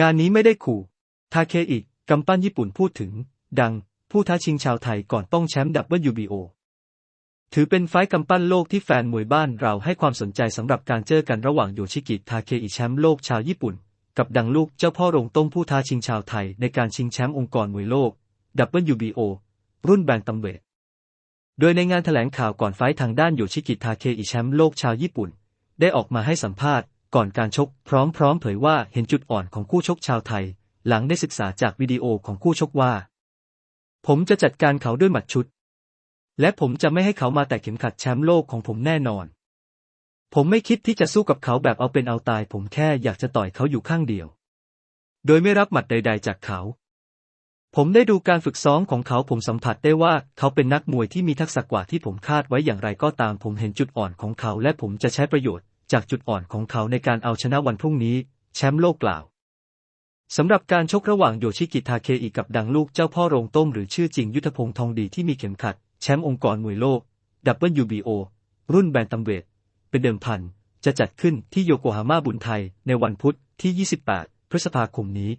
งานนี้ไม่ได้ขู่ ทาเคอิกำปั้นญี่ปุ่นพูดถึง ดัง ผู้ท้าชิงชาวไทยก่อนป้องแชมป์ WBO ถือเป็นไฟต์กำปั้นโลกที่แฟนมวยบ้านเราให้ความสนใจสำหรับการเจอกันระหว่างโยชิกิทาเคอิแชมป์โลกชาวญี่ปุ่น กับดังลูกเจ้าพ่อโรงต้มผู้ท้าชิงชาวไทยในการชิงแชมป์องค์กรมวยโลก WBO รุ่นแบนตัมเวทโดยในงานแถลงข่าวก่อนไฟท์ทางด้านโยชิกิทาเคอิแชมป์โลกชาวญี่ปุ่น ได้ออกมาให้สัมภาษณ์ ก่อนการชก พร้อมๆ เผยว่าเห็นจุดอ่อนของคู่ชกชาวไทย หลังได้ศึกษาจากวิดีโอของคู่ชกว่า ผมจะจัดการเขาด้วยหมัดชุด และผมจะไม่ให้เขามาแตะเข็มขัดแชมป์โลกของผมแน่นอน ผมไม่คิดที่จะสู้กับเขาแบบเอาเป็นเอาตาย ผมแค่อยากจะต่อยเขาอยู่ข้างเดียว โดยไม่รับหมัดใด ๆ จากเขาผมได้ดูการฝึกซ้อมของเขาผมสัมผัสได้ว่าเขาเป็นนักมวยที่มีทักษะกว่าที่ผมคาดไว้อย่างไรก็ตามผมเห็นจุดอ่อนของเขาและผมจะใช้ประโยชน์ จากจุดอ่อนของเขาในการเอาชนะวันพรุ่งนี้ แชมป์โลกกล่าวสำหรับการชกระหว่างโยชิกิทาเคอิกับดังลูกเจ้าพ่อโรงต้มหรือชื่อจริงยุทธพงษ์ทองดีที่มีเข็มขัด แชมป์องค์กรมวยโลก WBO รุ่นแบนตัมเวทเป็นเดิมพัน จะจัดขึ้นที่โยโกฮาม่าบุญไทยในวันพุธที่ 28 พฤษภาคมนี้